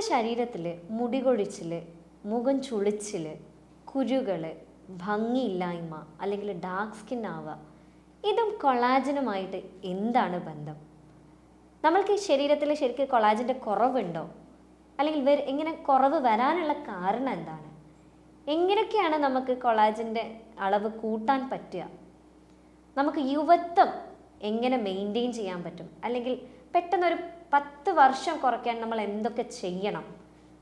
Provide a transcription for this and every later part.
നമ്മുടെ ശരീരത്തിൽ മുടികൊഴിച്ചിൽ മുഖം ചുളിച്ചിൽ കുരുകൾ ഭംഗിയില്ലായ്മ അല്ലെങ്കിൽ ഡാർക്ക് സ്കിൻ ആവുക ഇതും കൊളാജനുമായിട്ട് എന്താണ് ബന്ധം? നമ്മൾക്ക് ശരീരത്തിൽ ശരിക്കും കൊളാജിന്റെ കുറവുണ്ടോ? അല്ലെങ്കിൽ വെ ഇങ്ങനെ കുറവ് വരാനുള്ള കാരണം എന്താണ്? എങ്ങനെയൊക്കെയാണ് നമുക്ക് കൊളാജിന്റെ അളവ് കൂട്ടാൻ പറ്റുക? നമുക്ക് യുവത്വം എങ്ങനെ മെയിന്റെയിൻ ചെയ്യാൻ പറ്റും? അല്ലെങ്കിൽ പെട്ടെന്നൊരു പത്ത് വർഷം കുറയ്ക്കാൻ നമ്മൾ എന്തൊക്കെ ചെയ്യണം?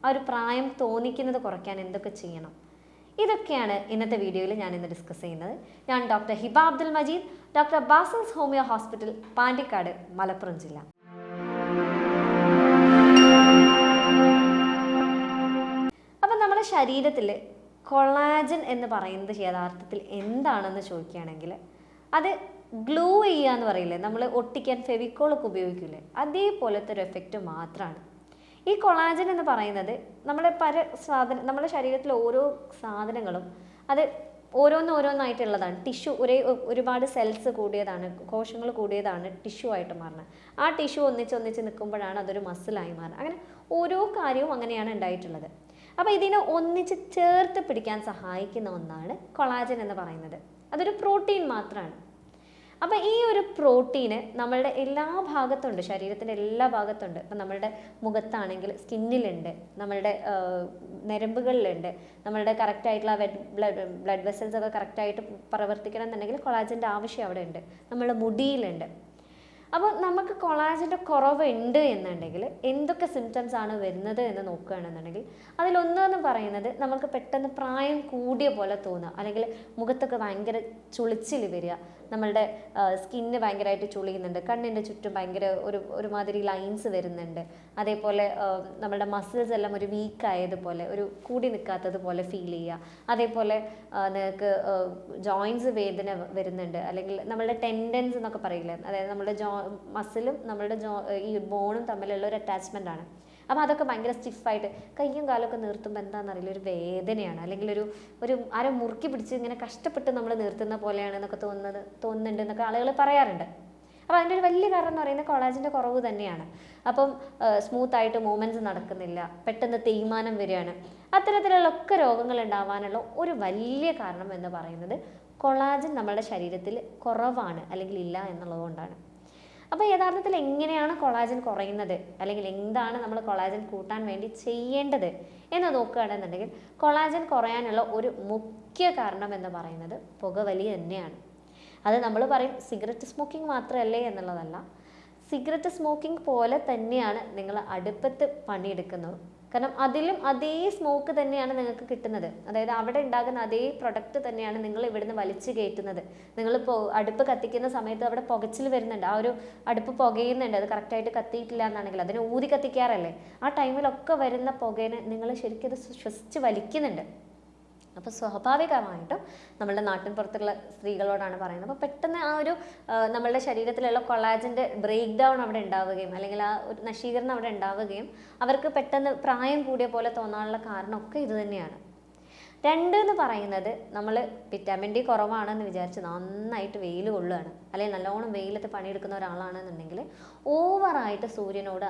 ആ ഒരു പ്രായം തോന്നിക്കുന്നത് കുറയ്ക്കാൻ എന്തൊക്കെ ചെയ്യണം? ഇതൊക്കെയാണ് ഇന്നത്തെ വീഡിയോയിൽ ഞാൻ ഇന്ന് ഡിസ്കസ് ചെയ്യുന്നത്. ഞാൻ doctor Hiba Abdul Majeed doctor Basil's homeo hospital Pandikkad Malappuram ജില്ല. അപ്പം നമ്മുടെ ശരീരത്തിൽ കൊളാജൻ എന്ന് പറയുന്നത് യഥാർത്ഥത്തിൽ എന്താണെന്ന് ചോദിക്കുകയാണെങ്കിൽ അത് ഗ്ലൂ ചെയ്യുക എന്ന് പറയില്ലേ? നമ്മൾ ഒട്ടിക്കാൻ ഫെവിക്കോളൊക്കെ ഉപയോഗിക്കില്ലേ അതേപോലത്തെ ഒരു എഫക്റ്റ് മാത്രമാണ് ഈ കൊളാജൻ എന്ന് പറയുന്നത് നമ്മുടെ പല സാധന നമ്മുടെ ശരീരത്തിലെ ഓരോ സാധനങ്ങളും അത് ഓരോന്നോരോന്നായിട്ടുള്ളതാണ് ടിഷ്യൂ ഒരേ ഒരുപാട് സെൽസ് കൂടിയതാണ് കോശങ്ങൾ കൂടിയതാണ് ടിഷ്യൂ ആയിട്ട് മാറുന്നത്. ആ ടിഷ്യൂ ഒന്നിച്ച് ഒന്നിച്ച് നിൽക്കുമ്പോഴാണ് അതൊരു മസിലായി മാറുന്നത്. അങ്ങനെ ഓരോ കാര്യവും അങ്ങനെയാണ് ഉണ്ടായിട്ടുള്ളത്. അപ്പോൾ ഇതിനെ ഒന്നിച്ച് ചേർത്ത് പിടിക്കാൻ സഹായിക്കുന്ന ഒന്നാണ് കൊളാജൻ എന്ന് പറയുന്നത്. അതൊരു പ്രോട്ടീൻ മാത്രമാണ് അപ്പോൾ ഈ ഒരു പ്രോട്ടീന് നമ്മളുടെ എല്ലാ ഭാഗത്തുണ്ട് ശരീരത്തിന്റെ എല്ലാ ഭാഗത്തുണ്ട്. ഇപ്പം നമ്മളുടെ മുഖത്താണെങ്കിൽ സ്കിന്നിലുണ്ട് നമ്മളുടെ നരമ്പുകളിലുണ്ട് നമ്മളുടെ കറക്റ്റായിട്ടുള്ള ബ്ലഡ് ബ്ലഡ് വെസൽസ് ഒക്കെ കറക്റ്റായിട്ട് പ്രവർത്തിക്കണം എന്നുണ്ടെങ്കിൽ കൊളാജന്റെ ആവശ്യം അവിടെ ഉണ്ട് നമ്മളുടെ മുടിയിലുണ്ട്. അപ്പോൾ നമുക്ക് കൊളാജന്റെ കുറവുണ്ട് എന്നുണ്ടെങ്കിൽ എന്തൊക്കെ സിംറ്റംസ് ആണ് വരുന്നത് എന്ന് നോക്കുകയാണെന്നുണ്ടെങ്കിൽ അതിലൊന്നെന്ന് പറയുന്നത് നമുക്ക് പെട്ടെന്ന് പ്രായം കൂടിയ പോലെ തോന്നുക. അല്ലെങ്കിൽ മുഖത്തൊക്കെ ഭയങ്കര ചുളിച്ചിൽ വരിക. നമ്മളുടെ സ്കിന്ന് ഭയങ്കരമായിട്ട് ചുളിയുന്നുണ്ട്. കണ്ണിന്റെ ചുറ്റും ഭയങ്കര ഒരു ഒരുമാതിരി ലൈൻസ് വരുന്നുണ്ട്. അതേപോലെ നമ്മുടെ മസിൽസ് എല്ലാം ഒരു വീക്ക് ആയതുപോലെ ഒരു കൂടി നിൽക്കാത്തതുപോലെ ഫീൽ ചെയ്യുക. അതേപോലെ നിങ്ങൾക്ക് ജോയിൻസ് വേദന വരുന്നുണ്ട്. അല്ലെങ്കിൽ നമ്മളുടെ ടെൻഡൻസ് എന്നൊക്കെ പറയില്ലേ? അതായത് നമ്മുടെ ജോ മസിലും നമ്മളുടെ ജോ ഈ ബോണും തമ്മിലുള്ള ഒരു അറ്റാച്ച്മെന്റ് ആണ്. അപ്പോൾ അതൊക്കെ ഭയങ്കര സ്റ്റിഫായിട്ട് കയ്യും കാലൊക്കെ നിർത്തുമ്പോൾ എന്താണെന്നറിയില്ല ഒരു വേദനയാണ്. അല്ലെങ്കിൽ ഒരു ഒരു ആരോ മുറുക്കി പിടിച്ച് ഇങ്ങനെ കഷ്ടപ്പെട്ട് നമ്മൾ നിർത്തുന്ന പോലെയാണ് എന്നൊക്കെ തോന്നുന്നത് തോന്നുന്നുണ്ട് എന്നൊക്കെ ആളുകൾ പറയാറുണ്ട്. അപ്പോൾ അതിന്റെ ഒരു വലിയ കാരണം എന്ന് പറയുന്നത് കൊളാജിന്റെ കുറവ് തന്നെയാണ്. അപ്പം സ്മൂത്ത് ആയിട്ട് മൂവ്മെന്റ്സ് നടക്കുന്നില്ല. പെട്ടെന്ന് തേയ്മാനം വരികയാണ്. അത്തരത്തിലുള്ള ഒക്കെ രോഗങ്ങൾ ഉണ്ടാവാനുള്ള ഒരു വലിയ കാരണം എന്ന് പറയുന്നത് കൊളാജൻ നമ്മുടെ ശരീരത്തിൽ കുറവാണ് അല്ലെങ്കിൽ ഇല്ല എന്നുള്ളതുകൊണ്ടാണ്. അപ്പോൾ യഥാർത്ഥത്തിൽ എങ്ങനെയാണ് കൊളാജൻ കുറയുന്നത്? അല്ലെങ്കിൽ എന്താണ് നമ്മൾ കൊളാജൻ കൂട്ടാൻ വേണ്ടി ചെയ്യേണ്ടത് എന്ന് നോക്കുകയാണെന്നുണ്ടെങ്കിൽ കൊളാജൻ കുറയാനുള്ള ഒരു മുഖ്യ കാരണം എന്ന് പറയുന്നത് പുകവലി തന്നെയാണ്. അത് നമ്മൾ പറയും സിഗരറ്റ് സ്മോക്കിംഗ് മാത്രമല്ലേ എന്നുള്ളതല്ല. സിഗരറ്റ് സ്മോക്കിംഗ് പോലെ തന്നെയാണ് നിങ്ങൾ അടുപ്പത്ത് പണിയെടുക്കുന്നത്. കാരണം അതിലും അതേ സ്മോക്ക് തന്നെയാണ് നിങ്ങൾക്ക് കിട്ടുന്നത്. അതായത് അവിടെ ഉണ്ടാകുന്ന അതേ പ്രൊഡക്റ്റ് തന്നെയാണ് നിങ്ങൾ ഇവിടുന്ന് വലിച്ചു കയറ്റുന്നത്. നിങ്ങൾ അടുപ്പ് കത്തിക്കുന്ന സമയത്ത് അവിടെ പുകച്ചിൽ വരുന്നുണ്ട്. ആ ഒരു അടുപ്പ് പുകയുന്നുണ്ട്. അത് കറക്റ്റായിട്ട് കത്തിയിട്ടില്ല എന്നാണെങ്കിൽ അതിനെ ഊതി കത്തിക്കാറല്ലേ? ആ ടൈമിലൊക്കെ വരുന്ന പുകേനെ നിങ്ങൾ ശരിക്കും അത് ശ്വസിച്ച് വലിക്കുന്നുണ്ട്. അപ്പോൾ സ്വാഭാവികമായിട്ടും നമ്മളുടെ നാട്ടിൻ പുറത്തുള്ള സ്ത്രീകളോടാണ് പറയുന്നത്. അപ്പോൾ പെട്ടെന്ന് ആ ഒരു നമ്മളുടെ ശരീരത്തിലുള്ള കൊളാജിന്റെ ബ്രേക്ക് ഡൗൺ അവിടെ ഉണ്ടാവുകയും അല്ലെങ്കിൽ ആ ഒരു നശീകരണം അവിടെ ഉണ്ടാവുകയും അവർക്ക് പെട്ടെന്ന് പ്രായം കൂടിയ പോലെ തോന്നാനുള്ള കാരണമൊക്കെ ഇത് തന്നെയാണ്. രണ്ട് എന്ന് പറയുന്നത് നമ്മൾ വിറ്റാമിൻ ഡി കുറവാണെന്ന് വിചാരിച്ച് നന്നായിട്ട് വെയിൽ കൊള്ളുകയാണ്. അല്ലെങ്കിൽ നല്ലോണം വെയിലത്ത് പണിയെടുക്കുന്ന ഒരാളാണെന്നുണ്ടെങ്കിൽ ഓവറായിട്ട് സൂര്യനോട്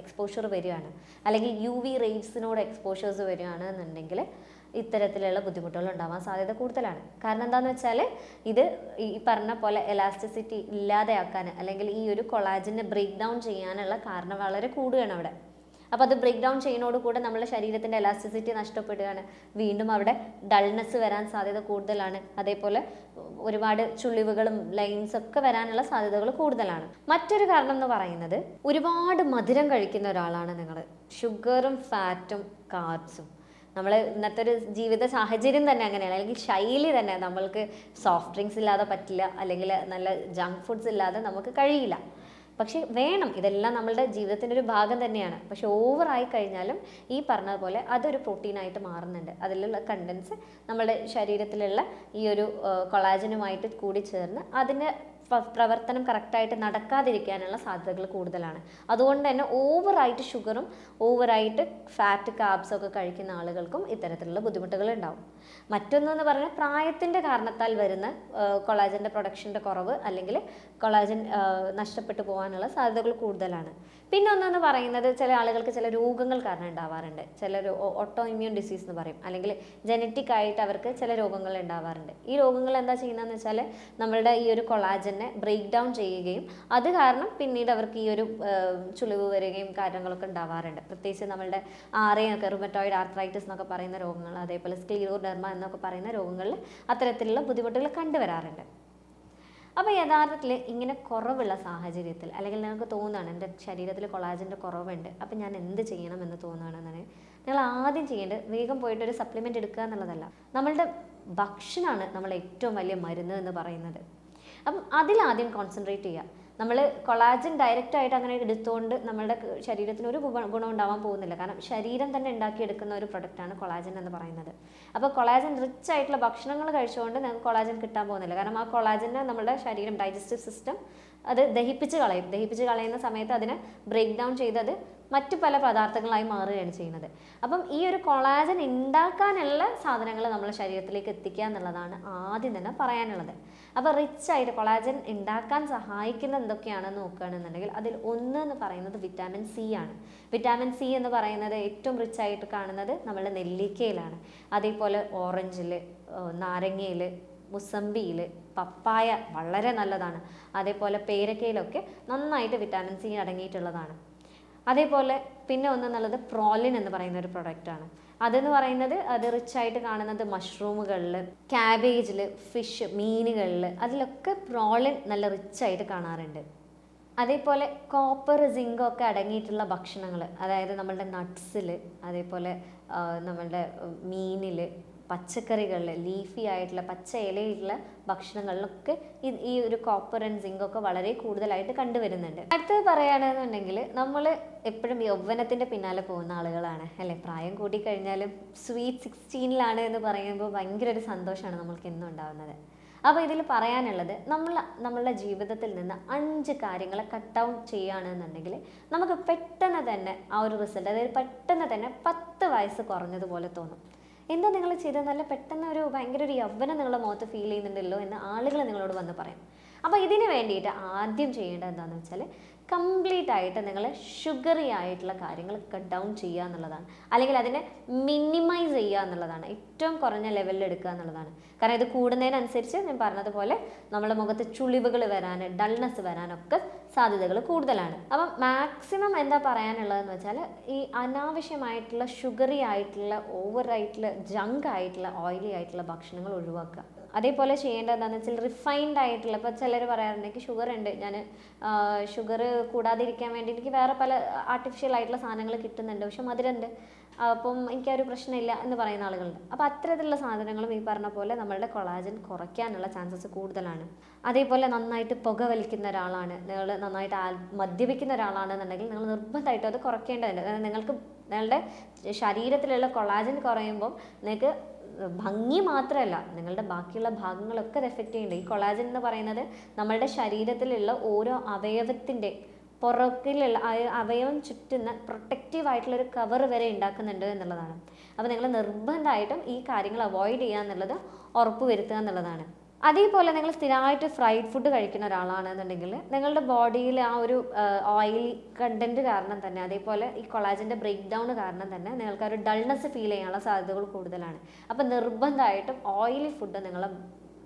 എക്സ്പോഷർ വരികയാണ്. അല്ലെങ്കിൽ യു വി റേറ്റ്സിനോട് എക്സ്പോഷേഴ്സ് വരികയാണ് എന്നുണ്ടെങ്കിൽ ഇത്തരത്തിലുള്ള ബുദ്ധിമുട്ടുകൾ ഉണ്ടാവാൻ സാധ്യത കൂടുതലാണ്. കാരണം എന്താണെന്ന് വെച്ചാൽ ഇത് ഈ പറഞ്ഞ പോലെ എലാസ്റ്റിസിറ്റി ഇല്ലാതെയാക്കാൻ അല്ലെങ്കിൽ ഈ ഒരു കൊളാജിനെ ബ്രേക്ക് ഡൗൺ ചെയ്യാനുള്ള കാരണം വളരെ കൂടുകയാണ് അവിടെ. അപ്പോൾ അത് ബ്രേക്ക് ഡൗൺ ചെയ്യുന്നതോട് കൂടെ നമ്മുടെ ശരീരത്തിന്റെ എലാസ്റ്റിസിറ്റി നഷ്ടപ്പെടുകയാണ്. വീണ്ടും അവിടെ ഡൾനെസ് വരാൻ സാധ്യത കൂടുതലാണ്. അതേപോലെ ഒരുപാട് ചുളിവുകളും ലൈൻസ് ഒക്കെ വരാനുള്ള സാധ്യതകൾ കൂടുതലാണ്. മറ്റൊരു കാരണം എന്ന് പറയുന്നത് ഒരുപാട് മധുരം കഴിക്കുന്ന ഒരാളാണ് നിങ്ങൾ ഷുഗറും ഫാറ്റും കാർബ്സും നമ്മൾ ഇന്നത്തെ ഒരു ജീവിത സാഹചര്യം തന്നെ അങ്ങനെയാണ്. അല്ലെങ്കിൽ ശൈലി തന്നെ നമ്മൾക്ക് സോഫ്റ്റ് ഡ്രിങ്ക്സ് ഇല്ലാതെ പറ്റില്ല. അല്ലെങ്കിൽ നല്ല ജങ്ക് ഫുഡ്സ് ഇല്ലാതെ നമുക്ക് കഴിയില്ല. പക്ഷേ വേണം. ഇതെല്ലാം നമ്മളുടെ ജീവിതത്തിന്റെ ഒരു ഭാഗം തന്നെയാണ്. പക്ഷെ ഓവറായി കഴിഞ്ഞാലും ഈ പറഞ്ഞതുപോലെ പോലെ അതൊരു പ്രോട്ടീനായിട്ട് മാറുന്നുണ്ട്. അതിലുള്ള കണ്ടൻസ് നമ്മുടെ ശരീരത്തിലുള്ള ഈ ഒരു കൊളാജനുമായിട്ട് കൂടി ചേർന്ന് അതിന് പ്രവർത്തനം കറക്റ്റായിട്ട് നടക്കാതിരിക്കാനുള്ള സാധ്യതകൾ കൂടുതലാണ്. അതുകൊണ്ട് തന്നെ ഓവറായിട്ട് ഷുഗറും ഓവറായിട്ട് ഫാറ്റ് കാബ്സും ഒക്കെ കഴിക്കുന്ന ആളുകൾക്കും ഇത്തരത്തിലുള്ള ബുദ്ധിമുട്ടുകൾ ഉണ്ടാവും. മറ്റൊന്നെന്ന് പറഞ്ഞാൽ പ്രായത്തിന്റെ കാരണത്താൽ വരുന്ന കൊളാജന്റെ പ്രൊഡക്ഷന്റെ കുറവ് അല്ലെങ്കിൽ കൊളാജൻ നഷ്ടപ്പെട്ടു പോകാനുള്ള സാധ്യതകൾ കൂടുതലാണ്. പിന്നെ ഒന്നെന്ന് പറയുന്നത് ചില ആളുകൾക്ക് ചില രോഗങ്ങൾ കാരണം ഉണ്ടാവാറുണ്ട്. ചില ഓട്ടോ ഇമ്മ്യൂൺ ഡിസീസ് എന്ന് പറയും. അല്ലെങ്കിൽ ജനറ്റിക് ആയിട്ട് അവർക്ക് ചില രോഗങ്ങൾ ഉണ്ടാവാറുണ്ട്. ഈ രോഗങ്ങൾ എന്താ ചെയ്യുന്നതെന്ന് വെച്ചാൽ നമ്മളുടെ ഈ ഒരു കൊളാജനെ ബ്രേക്ക് ഡൗൺ ചെയ്യുകയും അത് കാരണം പിന്നീട് അവർക്ക് ഈ ഒരു ചുളിവ് വരികയും കാര്യങ്ങളൊക്കെ ഉണ്ടാവാറുണ്ട്. പ്രത്യേകിച്ച് നമ്മളുടെ ആറയൊക്കെ റുമറ്റോയിഡ് ആർത്രൈറ്റിസ് എന്നൊക്കെ പറയുന്ന രോഗങ്ങൾ അതേപോലെ സ്ക്ലീറോ ഡെർമ എന്നൊക്കെ പറയുന്ന രോഗങ്ങളിൽ അത്തരത്തിലുള്ള ബുദ്ധിമുട്ടുകൾ കണ്ടുവരാറുണ്ട്. അപ്പോൾ യഥാർത്ഥത്തിൽ ഇങ്ങനെ കുറവുള്ള സാഹചര്യത്തിൽ അല്ലെങ്കിൽ നിങ്ങൾക്ക് തോന്നുകയാണ് എന്റെ ശരീരത്തിൽ കൊളാജിന്റെ കുറവുണ്ട് അപ്പോൾ ഞാൻ എന്ത് ചെയ്യണം എന്ന് തോന്നുകയാണെന്നുണ്ടെങ്കിൽ നിങ്ങൾ ആദ്യം ചെയ്യേണ്ടത് വേഗം പോയിട്ട് ഒരു സപ്ലിമെന്റ് എടുക്കുക എന്നുള്ളതല്ല. നമ്മളുടെ ഭക്ഷണമാണ് നമ്മൾ ഏറ്റവും വലിയ മരുന്ന് എന്ന് പറയുന്നത്. അപ്പം അതിലാദ്യം കോൺസെൻട്രേറ്റ് ചെയ്യുക. നമ്മൾ കൊളാജൻ ഡയറക്റ്റ് ആയിട്ട് അങ്ങനെ എടുത്തുകൊണ്ട് നമ്മുടെ ശരീരത്തിന് ഒരു ഗുണം ഉണ്ടാവാൻ പോകുന്നില്ല. കാരണം ശരീരം തന്നെ ഉണ്ടാക്കിയെടുക്കുന്ന ഒരു പ്രൊഡക്റ്റാണ് കൊളാജൻ എന്ന് പറയുന്നത്. അപ്പോൾ കൊളാജൻ റിച്ച് ആയിട്ടുള്ള ഭക്ഷണങ്ങൾ കഴിച്ചുകൊണ്ട് നമുക്ക് കൊളാജൻ കിട്ടാൻ പോകുന്നില്ല. കാരണം ആ കൊളാജനെ നമ്മുടെ ശരീരം ഡൈജസ്റ്റീവ് സിസ്റ്റം അത് ദഹിപ്പിച്ച് കളയും. ദഹിപ്പിച്ച് കളയുന്ന സമയത്ത് അതിനെ ബ്രേക്ക് ഡൗൺ ചെയ്ത് അത് മറ്റു പല പദാർത്ഥങ്ങളായി മാറുകയാണ് ചെയ്യുന്നത്. അപ്പം ഈ ഒരു കൊളാജൻ ഉണ്ടാക്കാനുള്ള സാധനങ്ങൾ നമ്മുടെ ശരീരത്തിലേക്ക് എത്തിക്കുക എന്നുള്ളതാണ് ആദ്യം തന്നെ പറയാനുള്ളത്. അപ്പോൾ റിച്ച് ആയിട്ട് കൊളാജൻ ഉണ്ടാക്കാൻ സഹായിക്കുന്ന എന്തൊക്കെയാണെന്ന് നോക്കുകയാണെന്നുണ്ടെങ്കിൽ അതിൽ ഒന്ന് എന്ന് പറയുന്നത് വിറ്റാമിൻ സി ആണ്. വിറ്റാമിൻ സി എന്ന് പറയുന്നത് ഏറ്റവും റിച്ച് ആയിട്ട് കാണുന്നത് നമ്മുടെ നെല്ലിക്കയിലാണ്. അതേപോലെ ഓറഞ്ചിൽ നാരങ്ങയിൽ മുസമ്പിയിൽ പപ്പായ വളരെ നല്ലതാണ്. അതേപോലെ പേരക്കയിലൊക്കെ നന്നായിട്ട് വിറ്റാമിൻ സി അടങ്ങിയിട്ടുള്ളതാണ്. അതേപോലെ പിന്നെ ഒന്നെന്നുള്ളത് പ്രോലിൻ എന്ന് പറയുന്ന ഒരു പ്രൊഡക്റ്റാണ് അതെന്ന് പറയുന്നത് അത് റിച്ച് ആയിട്ട് കാണുന്നത് മഷ്റൂമുകളിൽ ക്യാബേജിൽ ഫിഷ് മീനുകളിൽ അതിലൊക്കെ പ്രോളിൻ നല്ല റിച്ച് ആയിട്ട് കാണാറുണ്ട്. അതേപോലെ കോപ്പർ സിങ്ക് ഒക്കെ അടങ്ങിയിട്ടുള്ള ഭക്ഷണങ്ങൾ അതായത് നമ്മളുടെ നട്ട്സിൽ അതേപോലെ നമ്മളുടെ മീനിൽ പച്ചക്കറികളിൽ ലീഫി ആയിട്ടുള്ള പച്ച ഇലയിട്ടുള്ള ഭക്ഷണങ്ങളിലൊക്കെ ഈ ഒരു കോപ്പർ ആൻഡ് സിങ്ക് ഒക്കെ വളരെ കൂടുതലായിട്ട് കണ്ടുവരുന്നുണ്ട്. അടുത്തത് പറയുകയാണെന്നുണ്ടെങ്കിൽ നമ്മൾ എപ്പോഴും യൗവനത്തിന്റെ പിന്നാലെ പോകുന്ന ആളുകളാണ്. അല്ലേ? പ്രായം കൂടി കഴിഞ്ഞാലും സ്വീറ്റ് സിക്സ്റ്റീനിലാണ് എന്ന് പറയുമ്പോൾ ഭയങ്കര ഒരു സന്തോഷമാണ് നമ്മൾക്ക് എന്നും ഉണ്ടാകുന്നത് അപ്പോൾ ഇതിൽ പറയാനുള്ളത് നമ്മൾ നമ്മളുടെ ജീവിതത്തിൽ നിന്ന് അഞ്ച് കാര്യങ്ങളെ കട്ട് ഔട്ട് ചെയ്യുകയാണെന്നുണ്ടെങ്കിൽ നമുക്ക് പെട്ടെന്ന് തന്നെ ആ ഒരു റിസൾട്ട് അതായത് പെട്ടെന്ന് തന്നെ പത്ത് വയസ്സ് കുറഞ്ഞതുപോലെ തോന്നും. എന്താ നിങ്ങൾ ചെയ്തത്? നല്ല പെട്ടെന്ന് ഒരു ഭയങ്കര ഒരു യൗവനം നിങ്ങളുടെ മുഖത്ത് ഫീൽ ചെയ്യുന്നുണ്ടല്ലോ എന്ന് ആളുകൾ നിങ്ങളോട് വന്ന് പറയും. അപ്പോൾ ഇതിന് വേണ്ടിയിട്ട് ആദ്യം ചെയ്യേണ്ടത് എന്താണെന്ന് വെച്ചാൽ കംപ്ലീറ്റ് ആയിട്ട് നിങ്ങൾ ഷുഗറി ആയിട്ടുള്ള കാര്യങ്ങൾ കട്ട് ഡൗൺ ചെയ്യുക എന്നുള്ളതാണ്. അല്ലെങ്കിൽ അതിനെ മിനിമൈസ് ചെയ്യുക എന്നുള്ളതാണ്. ഏറ്റവും കുറഞ്ഞ ലെവലിൽ എടുക്കുക എന്നുള്ളതാണ്. കാരണം ഇത് കൂടുന്നതിനനുസരിച്ച് ഞാൻ പറഞ്ഞതുപോലെ നമ്മുടെ മുഖത്ത് ചുളിവുകൾ വരാൻ ഡൾനെസ് വരാനൊക്കെ സാധ്യതകൾ കൂടുതലാണ്. അപ്പം മാക്സിമം എന്താ പറയാനുള്ളതെന്ന് വെച്ചാൽ ഈ അനാവശ്യമായിട്ടുള്ള ഷുഗറി ആയിട്ടുള്ള ഓവർ ആയിട്ടുള്ള ജങ്ക് ആയിട്ടുള്ള ഓയിലി ആയിട്ടുള്ള ഭക്ഷണങ്ങൾ ഒഴിവാക്കുക. അതേപോലെ ചെയ്യേണ്ടത് എന്താണെന്ന് വെച്ചാൽ റിഫൈൻഡ് ആയിട്ടുള്ള ഇപ്പോൾ ചിലർ പറയാറുണ്ട് എനിക്ക് ഷുഗർ ഉണ്ട് ഞാൻ ഷുഗർ കൂടാതിരിക്കാൻ വേണ്ടി എനിക്ക് വേറെ പല ആർട്ടിഫിഷ്യൽ ആയിട്ടുള്ള സാധനങ്ങൾ കിട്ടുന്നുണ്ട്. പക്ഷെ മധുരമുണ്ട്. അപ്പം എനിക്ക് ആ ഒരു പ്രശ്നമില്ല എന്ന് പറയുന്ന ആളുകളുണ്ട്. അപ്പോൾ അത്തരത്തിലുള്ള സാധനങ്ങളും ഈ പറഞ്ഞ പോലെ നമ്മളുടെ കൊളാജൻ കുറയ്ക്കാനുള്ള ചാൻസസ് കൂടുതലാണ്. അതേപോലെ നന്നായിട്ട് പുക വലിക്കുന്ന ഒരാളാണ്. നിങ്ങൾ നന്നായിട്ട് ആൽ മദ്യപിക്കുന്ന ഒരാളാണെന്നുണ്ടെങ്കിൽ നിങ്ങൾ നിർബന്ധമായിട്ടും അത് കുറയ്ക്കേണ്ടതുണ്ട്. നിങ്ങൾക്ക് നിങ്ങളുടെ ശരീരത്തിലുള്ള കൊളാജൻ കുറയുമ്പോൾ നിങ്ങൾക്ക് ഭംഗി മാത്രമല്ല നിങ്ങളുടെ ബാക്കിയുള്ള ഭാഗങ്ങളൊക്കെ അത് എഫക്റ്റ് ചെയ്യുന്നുണ്ട്. ഈ കൊളാജൻ എന്ന് പറയുന്നത് നമ്മളുടെ ശരീരത്തിലുള്ള ഓരോ അവയവത്തിന്റെ പുറകിലുള്ള അവയവം ചുറ്റുന്ന പ്രൊട്ടക്റ്റീവ് ആയിട്ടുള്ള ഒരു കവർ വരെ ഉണ്ടാക്കുന്നുണ്ട് എന്നുള്ളതാണ്. അപ്പോൾ നിങ്ങൾ നിർബന്ധമായിട്ടും ഈ കാര്യങ്ങൾ അവോയ്ഡ് ചെയ്യുക എന്നുള്ളത് ഉറപ്പ് വരുത്തുക എന്നുള്ളതാണ്. അതേപോലെ നിങ്ങൾ സ്ഥിരമായിട്ട് ഫ്രൈഡ് ഫുഡ് കഴിക്കുന്ന ഒരാളാണെന്നുണ്ടെങ്കിൽ നിങ്ങളുടെ ബോഡിയിൽ ആ ഒരു ഓയിൽ കണ്ടന്റ് കാരണം തന്നെ അതേപോലെ ഈ കൊളാജിന്റെ ബ്രേക്ക് ഡൗൺ കാരണം തന്നെ നിങ്ങൾക്ക് ഒരു ഡൾനെസ് ഫീൽ ചെയ്യാനുള്ള സാധ്യതകൾ കൂടുതലാണ്. അപ്പോൾ നിർബന്ധമായിട്ടും ഓയിലി ഫുഡ് നിങ്ങളെ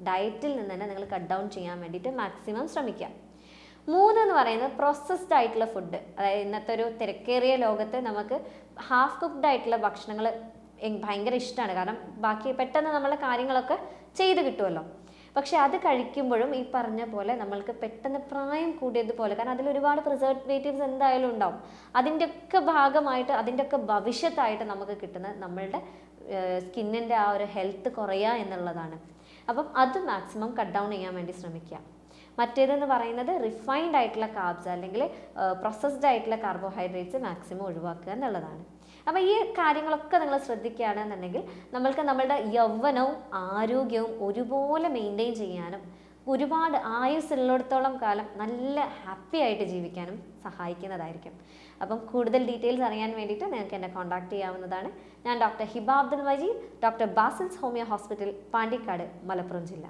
ഡയറ്റിൽ നിന്ന് തന്നെ നിങ്ങൾ കട്ട് ഡൗൺ ചെയ്യാൻ വേണ്ടിയിട്ട് മാക്സിമം ശ്രമിക്കുക. മൂന്ന് എന്ന് പറയുന്നത് പ്രോസസ്ഡ് ആയിട്ടുള്ള ഫുഡ് അതായത് ഇന്നത്തെ ഒരു തിരക്കേറിയ ലോകത്ത് നമുക്ക് ഹാഫ് കുക്ക്ഡ് ആയിട്ടുള്ള ഭക്ഷണങ്ങൾ ഭയങ്കര ഇഷ്ടമാണ് കാരണം ബാക്കി പെട്ടെന്ന് നമ്മളെ കാര്യങ്ങളൊക്കെ ചെയ്ത് കിട്ടുമല്ലോ പക്ഷെ അത് കഴിക്കുമ്പോഴും ഈ പറഞ്ഞ പോലെ നമ്മൾക്ക് പെട്ടെന്ന് പ്രായം കൂടിയതുപോലെ കാരണം അതിൽ ഒരുപാട് പ്രിസർവേറ്റീവ്സ് എന്തായാലും ഉണ്ടാവും. അതിന്റെയൊക്കെ ഭാഗമായിട്ട് അതിന്റെയൊക്കെ ഭവിഷ്യത്തായിട്ട് നമുക്ക് കിട്ടുന്ന നമ്മളുടെ സ്കിന്നിന്റെ ആ ഒരു ഹെൽത്ത് കുറയുക എന്നുള്ളതാണ്. അപ്പം അത് മാക്സിമം കട്ട് ഡൗൺ ചെയ്യാൻ വേണ്ടി ശ്രമിക്കുക. മറ്റേതെന്ന് പറയുന്നത് റിഫൈൻഡ് ആയിട്ടുള്ള കാർബ്സ് അല്ലെങ്കിൽ പ്രോസസ്ഡ് ആയിട്ടുള്ള കാർബോഹൈഡ്രേറ്റ്സ് മാക്സിമം ഒഴിവാക്കുക എന്നുള്ളതാണ്. അപ്പോൾ ഈ കാര്യങ്ങളൊക്കെ നിങ്ങൾ ശ്രദ്ധിക്കുകയാണെന്നുണ്ടെങ്കിൽ നമ്മൾക്ക് നമ്മളുടെ യൗവനവും ആരോഗ്യവും ഒരുപോലെ മെയിന്റെയിൻ ചെയ്യാനും ഒരുപാട് ആയുസ്സുള്ളിടത്തോളം കാലം നല്ല ഹാപ്പി ആയിട്ട് ജീവിക്കാനും സഹായിക്കുന്നതായിരിക്കും. അപ്പം കൂടുതൽ ഡീറ്റെയിൽസ് അറിയാൻ വേണ്ടിയിട്ട് നിങ്ങൾക്ക് എന്നെ കോൺടാക്ട് ചെയ്യാവുന്നതാണ്. ഞാൻ doctor Hiba Abdul Majeed doctor Basil's homeo hospital Pandikkad Malappuram ജില്ല.